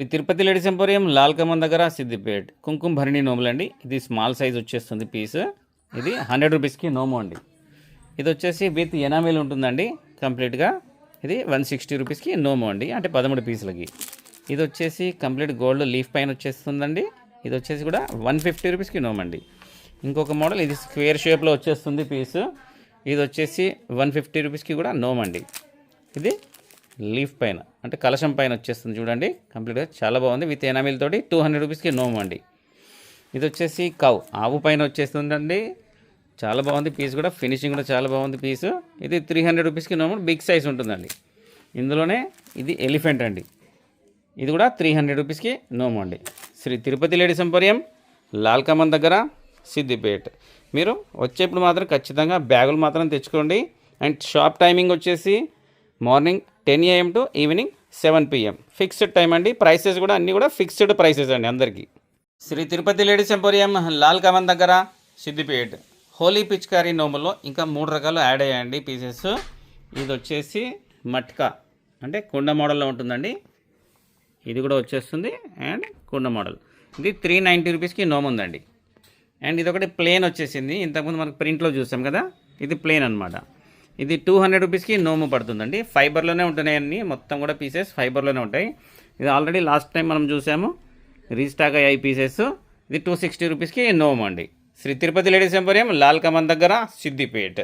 ఇది Tirupati ladies emporium Lal Kaman దగ్గర సిద్దిపేట్. కుంకుమ భరణి నోములు అండి. ఇది స్మాల్ సైజ్ వచ్చేస్తుంది పీస్. ఇది హండ్రెడ్ రూపీస్కి నోము అండి. ఇది వచ్చేసి విత్ ఎనామిల్ ఉంటుందండి కంప్లీట్గా. ఇది వన్ సిక్స్టీ రూపీస్కి నోము అండి అంటే పదమూడు పీసులకి. ఇది వచ్చేసి కంప్లీట్ గోల్డ్ లీఫ్ పైన వచ్చేస్తుందండి. ఇది వచ్చేసి కూడా వన్ ఫిఫ్టీ రూపీస్కి నోము అండి. ఇంకొక మోడల్ ఇది స్క్వేర్ షేప్లో వచ్చేస్తుంది పీస్. ఇది వచ్చేసి వన్ ఫిఫ్టీ రూపీస్కి కూడా నోమ్ అండి. ఇది లీఫ్ పైన అంటే కలశం పైన వచ్చేస్తుంది చూడండి. కంప్లీట్గా చాలా బాగుంది. విత్ ఎనామిల్ తోటి టూ హండ్రెడ్ రూపీస్కి నోమ్ అండి. ఇది వచ్చేసి కవ్ ఆవు పైన వచ్చేస్తుందండి. చాలా బాగుంది పీస్ కూడా. ఫినిషింగ్ కూడా చాలా బాగుంది పీసు ఇది త్రీ హండ్రెడ్ రూపీస్కి నోము బిగ్ సైజ్ ఉంటుందండి. ఇందులోనే ఇది ఎలిఫెంట్ అండి. ఇది కూడా త్రీ హండ్రెడ్ రూపీస్కి నోము అండి. శ్రీ తిరుపతి లేడీస్ ఎంపోరియం లాల్ కమన్ దగ్గర సిద్దిపేట్. మీరు వచ్చేప్పుడు మాత్రం ఖచ్చితంగా బ్యాగులు మాత్రం తెచ్చుకోండి. అండ్ షాప్ టైమింగ్ వచ్చేసి morning ten AM to evening seven PM fixed time అండి. ప్రైసెస్ కూడా అన్నీ కూడా ఫిక్స్డ్ ప్రైసెస్ అండి అందరికీ. శ్రీ తిరుపతి లేడీస్ ఎంపోరియం లాల్ కమన్ దగ్గర సిద్దిపేట్. హోలీ పిచ్కారీ నోములో ఇంకా మూడు రకాలు యాడ్ అయ్యాయండి పీసెస్. ఇది వచ్చేసి మట్కా. అంటే కుండ మోడల్లో ఉంటుందండి. ఇది కూడా వచ్చేస్తుంది. అండ్ కుండ మోడల్. ఇది త్రీ నైంటీ రూపీస్కి నోమ్ ఉందండి. అండ్ ఇది ఒకటి ప్లేన్ వచ్చేసింది. ఇంతకుముందు మనకు ప్రింట్లో చూసాం కదా. ఇది ప్లేన్ అనమాట ఇది టూ హండ్రెడ్ రూపీస్కి నోము పడుతుందండి. ఫైబర్లోనే ఉంటున్నాయన్నీ. మొత్తం కూడా పీసెస్ ఫైబర్లోనే ఉంటాయి. ఇది ఆల్రెడీ లాస్ట్ టైం మనం చూసాము. రీస్టాక్ అయ్యాయి పీసెస్. ఇది టూ సిక్స్టీ రూపీస్కి నోము అండి. శ్రీ తిరుపతి లేడీస్ ఎంపోరియం లాల్ కమన్ దగ్గర సిద్దిపేట్.